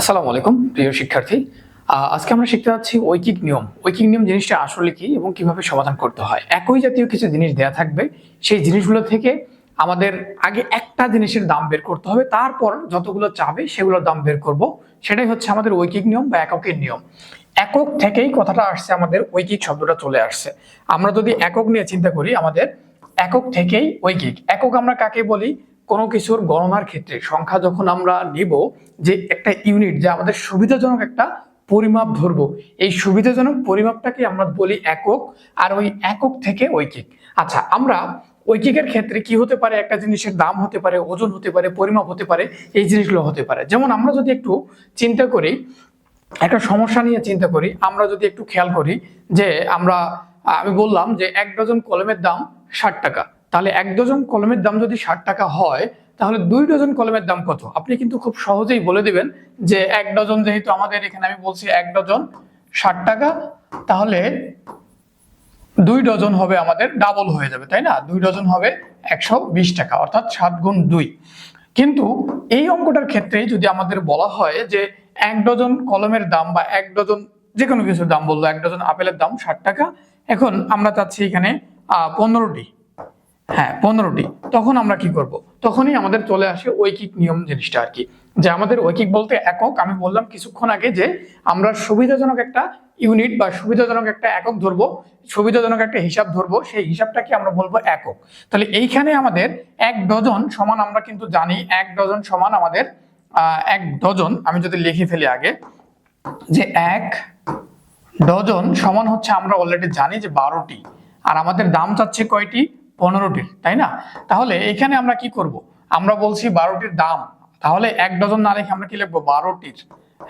আসসালামু আলাইকুম, প্রিয় শিক্ষার্থী। আজকে আমরা শিখতে যাচ্ছি ঐকিক নিয়ম। ঐকিক নিয়ম জিনিসটা আসলে কি এবং কীভাবে সমাধান করতে হয়? একই জাতীয় কিছু জিনিস দেয়া থাকবে। সেই জিনিসগুলো থেকে আমাদের আগে একটা জিনিসের দাম বের করতে হবে। তারপর যতগুলো চাবে সেগুলোর দাম বের করব। সেটাই হচ্ছে আমাদের ঐকিক নিয়ম বা এককের নিয়ম। একক থেকেই কথাটা আসছে, আমাদের ঐকিক শব্দটা চলে আসছে। আমরা যদি একক নিয়ে চিন্তা করি, আমাদের একক থেকেই ঐকিক। একক আমরা কাকে বলি? কোনো কিছুর গণনার ক্ষেত্রে সংখ্যা যখন আমরা নিব, যে একটা ইউনিট যে আমাদের সুবিধাজনক একটা পরিমাপ ধরবো, এই সুবিধাজনক পরিমাপটাকে আমরা বলি একক, আর ওই একক থেকে ঐকিক। আচ্ছা আমরা ঐকিকের ক্ষেত্রে কি হতে পারে? একটা জিনিসের দাম হতে পারে, ওজন হতে পারে, পরিমাপ হতে পারে, এই জিনিসগুলো হতে পারে। যেমন আমরা যদি একটু চিন্তা করি, একটা সমস্যা নিয়ে চিন্তা করি, আমরা যদি একটু খেয়াল করি যে আমরা, আমি বললাম যে এক ডজন কলমের দাম ষাট টাকা। তাহলে এক ডজন কলমের দাম যদি ষাট টাকা হয়, তাহলে দুই ডজন কলমের দাম কত? আপনি কিন্তু খুব সহজেই বলে দিবেন যে এক ডজন যেহেতু আমাদের এখানে, আমি বলছি এক ডজন ষাট টাকা, তাহলে দুই ডজন হবে আমাদের ডাবল হয়ে যাবে, তাই না? দুই ডজন হবে একশো বিশ টাকা, অর্থাৎ সাত গুণ দুই। কিন্তু এই অঙ্কটার ক্ষেত্রে যদি আমাদের বলা হয় যে এক ডজন কলমের দাম বা এক ডজন যে কোনো কিছুর দাম বলল, এক ডজন আপেলের দাম ষাট টাকা, এখন আমরা চাচ্ছি এখানে পনেরোটি। হ্যাঁ পনেরোটি। তখন আমরা কি করব? তখনই আমাদের চলে আসে ঐকিক নিয়ম জিনিসটা আর কি। যে আমাদের ঐকিক বলতে একক। আমি বললাম কিছুক্ষণ আগে যে আমরা সুবিধাজনক একটা ইউনিট বা সুবিধাজনক একটা একক ধরবো, সুবিধাজনক একটা হিসাব ধরবো, সেই হিসাবটাকে আমরা বলব একক। তাহলে এইখানে আমাদের এক ডজন সমান আমরা কিন্তু জানি, এক ডজন সমান আমাদের এক ডজন। আমি যদি লিখে ফেলি আগে, যে এক ডজন সমান হচ্ছে আমরা অলরেডি জানি যে বারোটি। আর আমাদের দাম চাচ্ছে কয়টি? পনেরোটির, তাই না? তাহলে এখানে আমরা কি করব? আমরা বলছি বারোটির দাম। তাহলে এক ডজন না রেখে আমরা কি লিখব? বারোটির।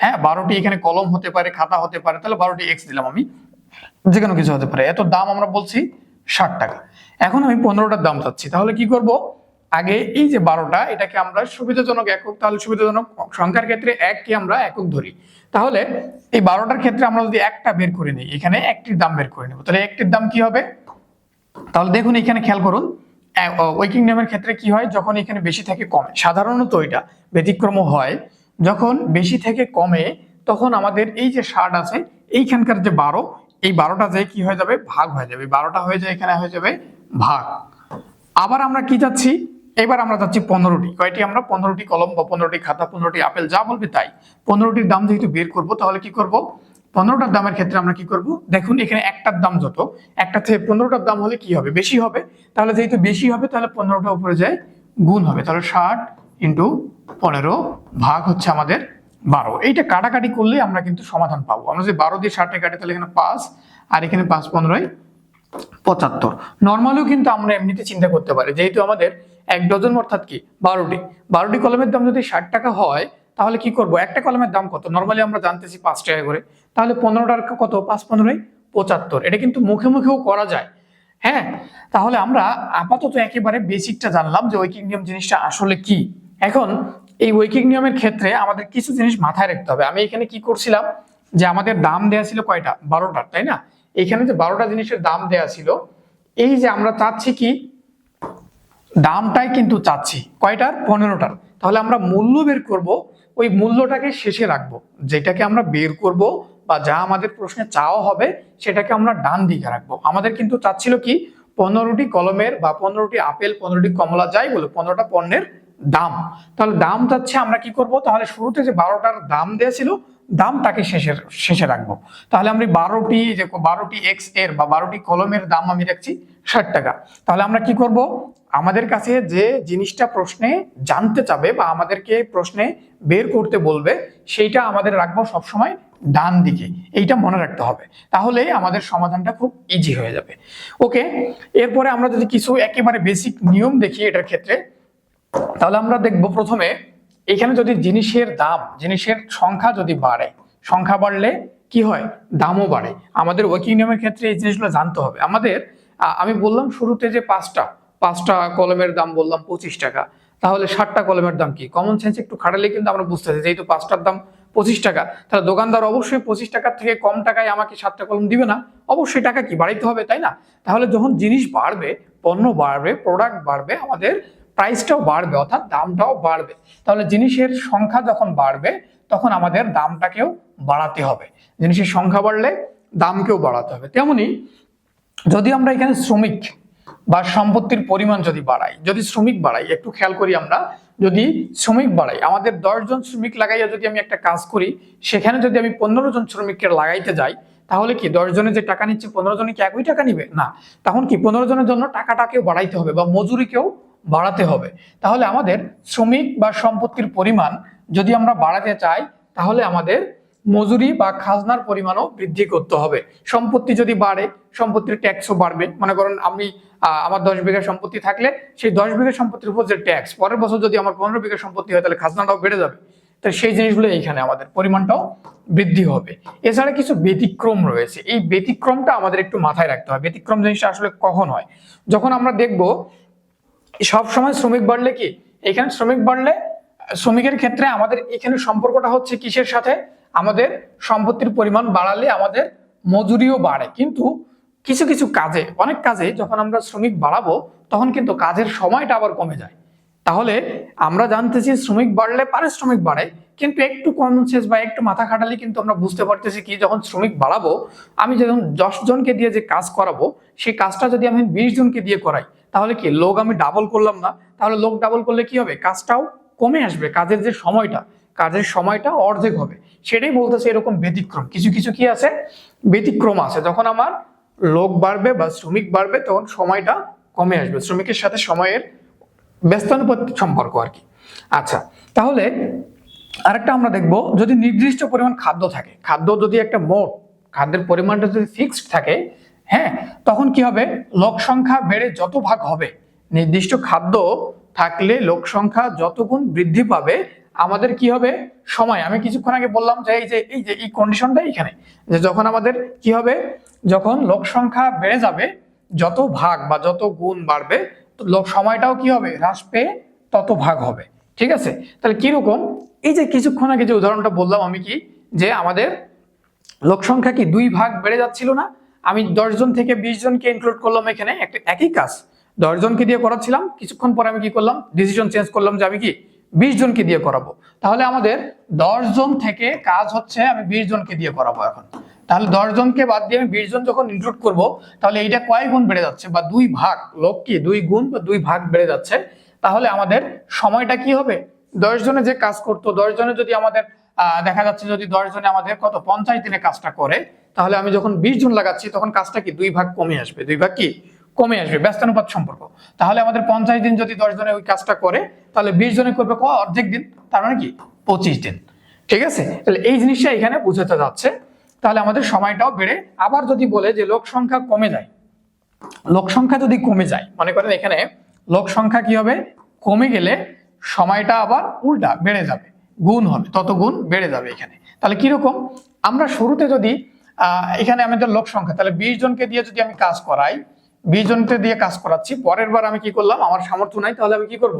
হ্যাঁ বারোটি এখানে কলম হতে পারে, খাতা হতে পারে, তাহলে বারোটি এক্স দিলাম আমি। যে কোনো কিছু হতে পারে। এত দাম আমরা বলছি ষাট টাকা। এখন আমি পনেরোটার দাম চাচ্ছি। তাহলে কি করব? আগে এই যে বারোটা, এটাকে আমরা সুবিধাজনক একক, তাহলে সুবিধাজনক সংখ্যার ক্ষেত্রে এককে আমরা একক ধরি। তাহলে এই বারোটার ক্ষেত্রে আমরা যদি একটা বের করে নিই, এখানে একটির দাম বের করে নেব। তাহলে একটির দাম কি হবে? তাহলে দেখুন এখানে খেয়াল করুন ওয়েকিং নিয়মের ক্ষেত্রে কি হয়? যখন এখানে বেশি থেকে কমে, সাধারণত এটা ব্যতিক্রম হয়, যখন বেশি থেকে কমে, তখন আমাদের এই যে ষাট আছে, এইখানকার যে বারো, এই বারোটা যে কি হয়ে যাবে? ভাগ হয়ে যাবে। বারোটা হয়ে যায়, এখানে হয়ে যাবে ভাগ। আবার আমরা কি যাচ্ছি? এবার আমরা যাচ্ছি পনেরোটি। কয়টি আমরা? পনেরোটি কলম বা পনেরোটি খাতা, পনেরোটি আপেল, যা বলবে তাই। পনেরোটির দাম যেহেতু বের করব, তাহলে কি করব? পনেরোটার দামের ক্ষেত্রে আমরা কি করব? দেখুন, এখানে একটার দাম যত, একটা থেকে পনেরোটার দাম হলে কি হবে? বেশি হবে। তাহলে যেহেতু বেশি হবে, তাহলে পনেরোটা উপরে যায় গুণ হবে। তাহলে ষাট ইন্টু পনেরো ভাগ হচ্ছে আমাদের বারো। এইটা কাটাকাটি করলে আমরা কিন্তু সমাধান পাবো। আমরা যদি বারো দিয়ে ষাটে কাটি, তাহলে এখানে পাঁচ, আর এখানে পাঁচ পনেরোয় পঁচাত্তর। নর্মালিও কিন্তু আমরা এমনিতে চিন্তা করতে পারি। যেহেতু আমাদের এক ডজন অর্থাৎ কি? বারোটি। বারোটি কলমের দাম যদি ষাট টাকা হয়, তাহলে কি করব? একটা কলমের দাম কত? নর্মালি আমরা জানতেছি পাঁচ টাকা করে। তাহলে পনেরোটার কত? পাঁচ পনেরোই? পঁচাত্তর। এটা কিন্তু মুখে মুখেও করা যায়। হ্যাঁ? তাহলে আমরা আপাতত একেবারে বেসিকটা জানলাম যে ঐকিক নিয়ম জিনিসটা আসলে কি। এখন এই ঐকিক নিয়মের ক্ষেত্রে আমাদের কিছু জিনিস মাথায় রাখতে হবে। আমি এখানে কি করছিলাম? যে আমাদের দাম দেয়া ছিল কয়টা? বারোটার তাই না? এখানে যে বারোটা জিনিসের দাম দেয়া ছিল, এই যে আমরা চাচ্ছি কি? দামটাই কিন্তু চাচ্ছি। কয়টার? পনেরোটার। তাহলে আমরা মূল্য বের করব, ওই মূল্যটাকে শেষে রাখব। যেটাকে আমরা বের করব বা যা আমাদের প্রশ্নে চাওয়া হবে, সেটাকে আমরা ডান দিকে রাখব। আমাদের কিন্তু চাচ্ছিল কি, পনেরোটি কলমের বা পনেরোটি আপেল, পনেরোটি কমলা, যাই বলো, পনেরোটা পণ্যের দাম। তাহলে দাম চাচ্ছে আমরা কি করব? তাহলে শুরুতে যে বারোটার দাম দেওয়া ছিল, দামটাকে শেষে শেষে রাখব। তাহলে আমি বারোটি, যে বারোটি এক্সের বা বারোটি কলমের দাম আমি রাখছি ষাট টাকা। তাহলে আমরা কি করব? আমাদের কাছে যে জিনিসটা প্রশ্নে জানতে চাবে বা আমাদেরকে প্রশ্নে বের করতে বলবে, সেইটা আমাদের রাখব সবসময় ডান দিকে, এইটা মনে রাখতে হবে। তাহলে আমাদের সমাধানটা খুব ইজি হয়ে যাবে। ওকে, এরপরে আমরা যদি কিছু একেবারে বেসিক নিয়ম দেখি এটার ক্ষেত্রে, তাহলে আমরা দেখব প্রথমে, এখানে যদি জিনিসের দাম, জিনিসের সংখ্যা যদি বাড়ে, সংখ্যা বাড়লে কি হয়? দামও বাড়ে। আমাদের ওয়ার্কিং নিয়মের ক্ষেত্রে এই জিনিসগুলো জানতে হবে। আমাদের আমি বললাম শুরুতে যে পাঁচটা পাঁচটা কলমের দাম বললাম পঁচিশ টাকা। তাহলে ষাটটা কলমের দাম কি? কমন সেন্স একটু খাটালে কিন্তু আমরা বুঝতেছি যেহেতু পাঁচটার দাম পঁচিশ টাকা। তাহলে দোকানদার অবশ্যই পঁচিশ টাকার থেকে কম টাকায় আমাকে সাতটা কলম দিবে না। অবশ্যই টাকা কি বাড়াইতে হবে, তাই না? তাহলে যখন জিনিস বাড়বে, পণ্য বাড়বে প্রোডাক্ট বাড়বে, আমাদের প্রাইসটাও বাড়বে, অর্থাৎ দামটাও বাড়বে। তাহলে জিনিসের সংখ্যা যখন বাড়বে, তখন আমাদের দামটাকেও বাড়াতে হবে। জিনিসের সংখ্যা বাড়লে দামকেও বাড়াতে হবে। তেমনি যদি আমরা এখানে শ্রমিক বা সম্পত্তির পরিমাণ যদি বাড়াই, যদি শ্রমিক বাড়াই, একটু খেয়াল করি আমরা, যদি শ্রমিক বাড়াই, আমাদের দশজন শ্রমিক লাগাইয়া যদি আমি একটা কাজ করি, সেখানে যদি আমি পনেরো জন শ্রমিককে লাগাইতে যাই, তাহলে কি দশ জনে যে টাকা নিচ্ছে, পনেরো জনে কি একই টাকা নিবে? না। তখন কি পনেরো জনের জন্য টাকাটাকেও বাড়াইতে হবে বা মজুরিকেও বাড়াতে হবে। তাহলে আমাদের শ্রমিক বা সম্পত্তির পরিমাণ যদি আমরা বাড়াতে চাই, তাহলে আমাদের মজুরি বা খাজনার পরিমাণও বৃদ্ধি করতে হবে। সম্পত্তি যদি বাড়ে, সম্পত্তির ট্যাক্সও বাড়বে। মনে করেন আমি আমার দশ বিঘা সম্পত্তি থাকলে সেই দশ বিঘা সম্পত্তির উপর যে ট্যাক্স পরের বছর যদি আমার পনেরো বিঘা সম্পত্তি হয়, তাহলে খাজনাটাও বেড়ে যাবে। তো সেই জিনিসগুলো এইখানে আমাদের পরিমাণটাও বৃদ্ধি হবে। এছাড়া কিছু ব্যতিক্রম রয়েছে। এই ব্যতিক্রমটা আমাদের একটু মাথায় রাখতে হয় ব্যতিক্রম জিনিসটা আসলে কখন হয়? যখন আমরা দেখব, সব সময় শ্রমিক বাড়লে কি? এখানে শ্রমিক বাড়লে, শ্রমিকের ক্ষেত্রে আমাদের এখানে সম্পর্কটা হচ্ছে কিসের সাথে? আমাদের সম্পত্তির পরিমাণ বাড়ালে আমাদের মজুরিও বাড়ে। কিন্তু কিছু কিছু কাজে, অনেক কাজে যখন আমরা শ্রমিক বাড়াবো, তখন কিন্তু কাজের সময়টা আবার কমে যায়। তাহলে আমরা জানতেছি শ্রমিক বাড়লে পারিশ্রমিক বাড়ে, কিন্তু একটু কমন সেন্স বা একটু মাথা খাটালে কিন্তু আমরা বুঝতে পারতেছি কি যখন শ্রমিক বাড়াবো, আমি যখন দশ জনকে দিয়ে যে কাজ করাবো, সেই কাজটা যদি আমি বিশ জনকে দিয়ে করাই, তাহলে কি লোক আমি ডাবল করলাম না? তাহলে লোক ডাবল করলে কি হবে? কাজটাও কমে আসবে, কাজের যে সময়টা। কাজের সময়টা অর্ধেক হবে। সেটাই বলতেছে এরকম ব্যতিক্রম। কিছু কিছু কি আছে? ব্যতিক্রম আছে। যখন আমার লোক বাড়বে বা শ্রমিক বাড়বে, তখন সময়টা কমে আসবে। শ্রমিকের সাথে সময়ের ব্যস্তানুপাতিক সম্পর্ক আর কি। আচ্ছা তাহলে আরেকটা আমরা দেখব। যদি নির্দিষ্ট পরিমাণ খাদ্য থাকে, খাদ্য যদি একটা মোট, খাদ্যের পরিমাণটা যদি ফিক্সড থাকে হ্যাঁ তখন কি হবে? লোক সংখ্যা বেড়ে যত ভাগ হবে। নির্দিষ্ট খাদ্য থাকলে লোক সংখ্যা যত গুণ বৃদ্ধি পাবে আমাদের কি হবে? সময়। আমি কিছুক্ষণ আগে বললাম যে এই যে এই যে, এই কন্ডিশনটা এখানে যে যখন আমাদের কি হবে? যখন লোক সংখ্যা বেড়ে যাবে, যত ভাগ বা যত গুণ বাড়বে, তো লোক সময়টাও কি হবে? হ্রাস পেয়ে তত ভাগ হবে। ঠিক আছে? তাহলে কীরকম? এই যে কিছুক্ষণ আগে যে উদাহরণটা বললাম আমি কি? যে আমাদের লোক সংখ্যা কি দুই ভাগ বেড়ে যাচ্ছিল না? আমি দশজন থেকে বিশ জনকে ইনক্লুড করলাম এখানে, একটা একই কাজ। দশজনকে দিয়ে করাচ্ছিলাম। কিছুক্ষণ পরে আমি কি করলাম? ডিসিশন চেঞ্জ করলাম যে আমি কি বিশ জনকে দিয়ে করাবো। তাহলে আমাদের দশ জন থেকে কাজ হচ্ছে, আমি বিশ জনকে দিয়ে করাবো এখন। তাহলে দশ জনকে বাদ দিয়ে আমি বিশ জন যখন ইনক্লুড করব, তাহলে এইটা কয় গুণ বেড়ে যাচ্ছে? বা দুই ভাগ লোক কি? দুই গুণ বা দুই ভাগ বেড়ে যাচ্ছে। তাহলে আমাদের সময়টা কি হবে? দশ জনে যে কাজ করতো, দশ জনে যদি আমাদের দেখা যাচ্ছে যদি দশ জনে আমাদের কত? পঞ্চাশ দিনে কাজটা করে, তাহলে আমি যখন বিশ জন লাগাচ্ছি, তখন কাজটা কি? দুই ভাগ কমে আসবে। দুই ভাগ কি? কমে আসবে। ব্যস্তানুপাত সম্পর্ক। তাহলে আমাদের পঞ্চাশ দিন যদি দশ জনে ওই কাজটা করে তাহলে বিশ জনে করবে ক? অর্ধেক দিন। তার মানে কি? পঁচিশ দিন। ঠিক আছে? তাহলে এই জিনিসটা এখানে বুঝাতে যাচ্ছে। তাহলে আমাদের সময়টাও বেড়ে। আবার যদি বলে যে লোক সংখ্যা কমে যায়, লোক সংখ্যা যদি কমে যায়, মনে করেন এখানে লোক সংখ্যা কি হবে? কমে গেলে সময়টা আবার উল্টা বেড়ে যাবে। গুণ হবে। তত গুণ বেড়ে যাবে এখানে। তাহলে কীরকম? আমরা শুরুতে যদি এখানে আমাদের লোক সংখ্যা, তাহলে বিশ জনকে দিয়ে যদি আমি কাজ করাই বিশ দিয়ে কাজ করাচ্ছি, পরের বার আমি কি করলাম, আমার সামর্থ্য নাই, তাহলে আমি কি করব?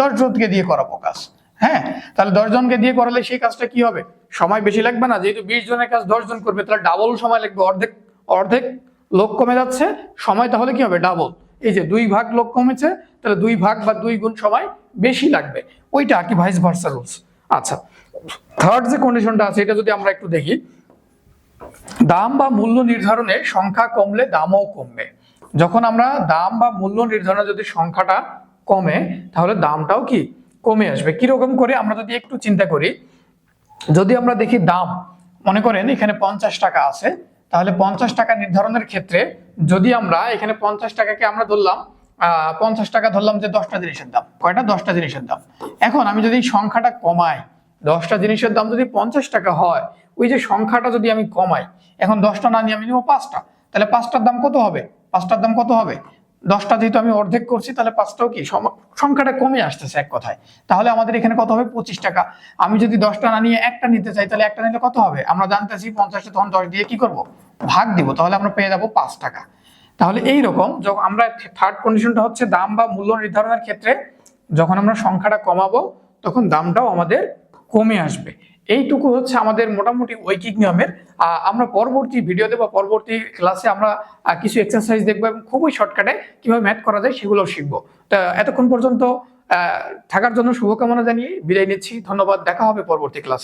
দশ জনকে দিয়ে করাবো কাজ হ্যাঁ? তাহলে দশ জনকে দিয়ে করালে সেই কাজটা কি হবে? সময় বেশি লাগবে না, যেহেতু বিশ জনের কাজ দশ জন করবে, তাহলে ডাবল সময় লাগবে, অর্ধেক অর্ধেক লোক কমে যাচ্ছে, সময় তাহলে কি হবে? ডাবল এই যে দুই ভাগ লোক কমেছে, তাহলে দুই ভাগ বা দুই গুণ সময় বেশি লাগবে। ওইটা আর কি ভাইস ভার্সা রুলস আচ্ছা থার্ড যে কন্ডিশনটা আছে, এটা যদি আমরা একটু দেখি, দাম বা মূল্য নির্ধারণে সংখ্যা কমলে দামও কমবে। যখন আমরা দাম বা মূল্য নির্ধারণে যদি সংখ্যাটা কমে, তাহলে দামটাও কি কমে আসবে। কীরকম করে আমরা যদি একটু চিন্তা করি, যদি আমরা দেখি দাম, মনে করেন এখানে পঞ্চাশ টাকা আছে, তাহলে পঞ্চাশ টাকা নির্ধারণের ক্ষেত্রে যদি আমরা এখানে পঞ্চাশ টাকাকে আমরা ধরলাম পঞ্চাশ টাকা ধরলাম যে দশটা জিনিসের দাম। কয়টা? দশটা জিনিসের দাম। এখন আমি যদি সংখ্যাটা কমাই, দশটা জিনিসের দাম যদি পঞ্চাশ টাকা হয়, ওই যে সংখ্যাটা যদি আমি কমাই, এখন দশটা না নিয়ে আমি নেব পাঁচটা, তাহলে পাঁচটার দাম কত হবে? পাঁচটার দাম কত হবে? দশটা যেহেতু আমি অর্ধেক করছি, তাহলে পাঁচটাও কি? সংখ্যাটা কমে আসতেছে এক কথায়। তাহলে আমাদের এখানে কত হবে? পঁচিশ টাকা। আমি যদি দশটা না নিয়ে একটা নিতে চাই, তাহলে একটা নিলে কত হবে? আমরা জানতেছি পঞ্চাশটা তখন দশ দিয়ে কি করব? ভাগ দিব, তাহলে আমরা পেয়ে যাব পাঁচ টাকা। তাহলে এই রকম যখন আমরা থার্ড কন্ডিশনটা হচ্ছে দাম বা মূল্য নির্ধারণের ক্ষেত্রে যখন আমরা সংখ্যাটা কমাবো, তখন দামটাও আমাদের কমে আসবে। এইটুকু হচ্ছে আমাদের মোটামুটি ঐকিক নিয়মের। আমরা পরবর্তী ভিডিওতে বা পরবর্তী ক্লাসে আমরা কিছু এক্সারসাইজ দেখব এবং খুবই শর্টকাটে কীভাবে ম্যাথ করা যায় সেগুলো শিখব। তা, এতক্ষণ পর্যন্ত থাকার জন্য শুভকামনা জানিয়ে বিদায় নিচ্ছি। ধন্যবাদ। দেখা হবে পরবর্তী ক্লাসে